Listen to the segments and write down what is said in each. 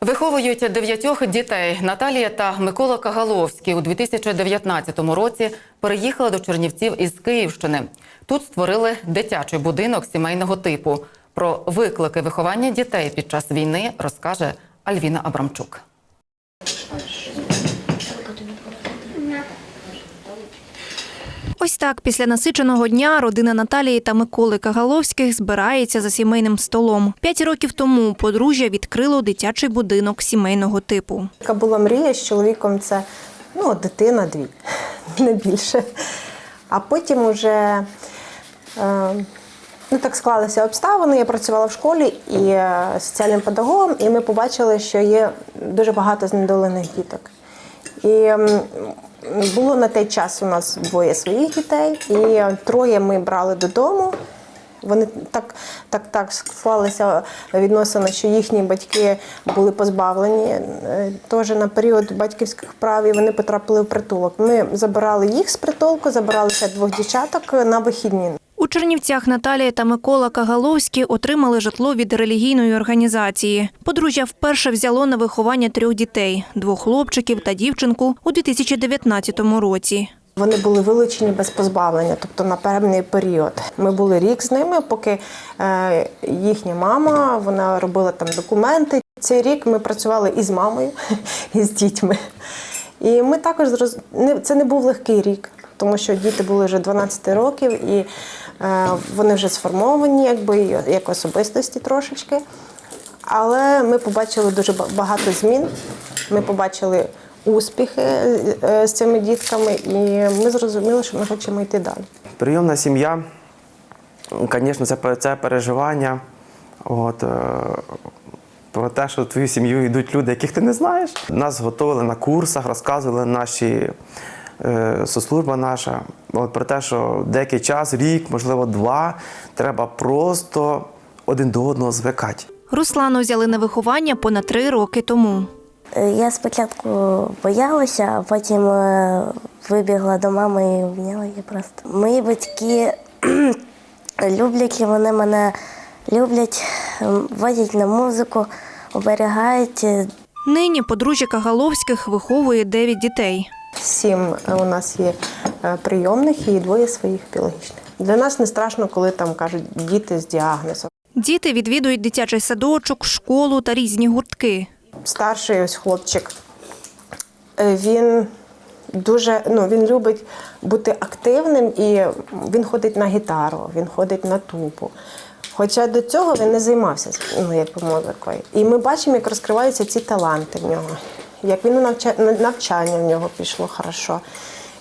Виховують дев'ятьох дітей. Наталія та Микола Кагаловський у 2019 році переїхали до Чернівців із Київщини. Тут створили дитячий будинок сімейного типу. Про виклики виховання дітей під час війни розкаже Альвіна Абрамчук. Ось так після насиченого дня родина Наталії та Миколи Кагаловських збирається за сімейним столом. П'ять років тому подружжя відкрило дитячий будинок сімейного типу. Така була мрія з чоловіком це ну, дитина дві, не більше. А потім уже е, ну, так склалися обставини. Я працювала в школі і е, соціальним педагогом, і ми побачили, що є дуже багато знедолених діток. І було на той час у нас двоє своїх дітей, і троє ми брали додому. Вони так, так, так склалися відносини, що їхні батьки були позбавлені е, теж на період батьківських прав, і вони потрапили в притулок. Ми забирали їх з притулку, забирали ще двох дівчаток на вихідні. Чернівцях Наталія та Микола Кагаловські отримали житло від релігійної організації. Подружжя вперше взяло на виховання трьох дітей двох хлопчиків та дівчинку у 2019 році. Вони були вилучені без позбавлення, тобто на певний період. Ми були рік з ними, поки е, їхня мама вона робила там документи. Цей рік ми працювали і з мамою, і з дітьми. І ми також зроз... це не був легкий рік, тому що діти були вже 12 років і е, вони вже сформовані, якби як особистості трошечки. Але ми побачили дуже багато змін. Ми побачили успіхи е, з цими дітками, і ми зрозуміли, що ми хочемо йти далі. Прийомна сім'я, звісно, це, це переживання. От, е, про те, що в твою сім'ю йдуть люди, яких ти не знаєш. Нас готували на курсах, розказували наші соцслужба наша. От, про те, що деякий час, рік, можливо, два, треба просто один до одного звикати. Руслану взяли на виховання понад три роки тому. Е, Я спочатку боялася, а потім е, вибігла до мами і обняла її просто. Мої батьки люблять, і вони мене люблять, водять на музику, оберігають. Е, Нині подружжя Кагаловських виховує дев'ять дітей. Сім е, у нас є е, прийомних і двоє своїх біологічних. Для нас не страшно, коли там кажуть діти з діагнозом. Діти відвідують дитячий садочок, школу та різні гуртки. Старший ось хлопчик. е, Він дуже ну, він любить бути активним і він ходить на гітару, він ходить на тубу. Хоча до цього він не займався ну, якби музикою. І ми бачимо, як розкриваються ці таланти в нього, як він на навчання в нього пішло хорошо.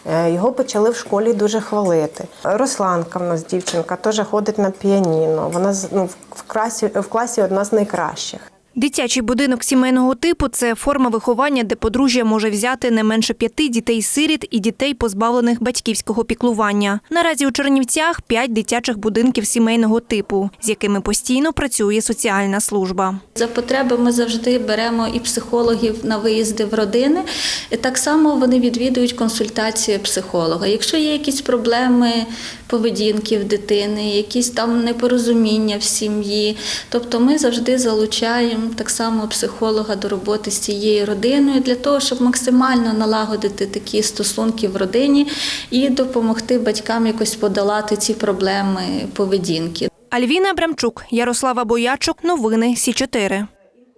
Е, Його почали в школі дуже хвалити. Русланка в нас дівчинка теж ходить на піаніно. Вона ну, в класі, в класі одна з найкращих. Дитячий будинок сімейного типу це форма виховання, де подружжя може взяти не менше п'яти дітей-сиріт і дітей, позбавлених батьківського піклування. Наразі у Чернівцях п'ять дитячих будинків сімейного типу, з якими постійно працює соціальна служба. За потреби ми завжди беремо і психологів на виїзди в родини. Так само вони відвідують консультації психолога. Якщо є якісь проблеми поведінки в дитини, якісь там непорозуміння в сім'ї, тобто ми завжди залучаємо так само психолога до роботи з цією родиною для того, щоб максимально налагодити такі стосунки в родині і допомогти батькам якось подолати ці проблеми поведінки. Альвіна Абрамчук, Ярослава Боячук. Новини Сі 4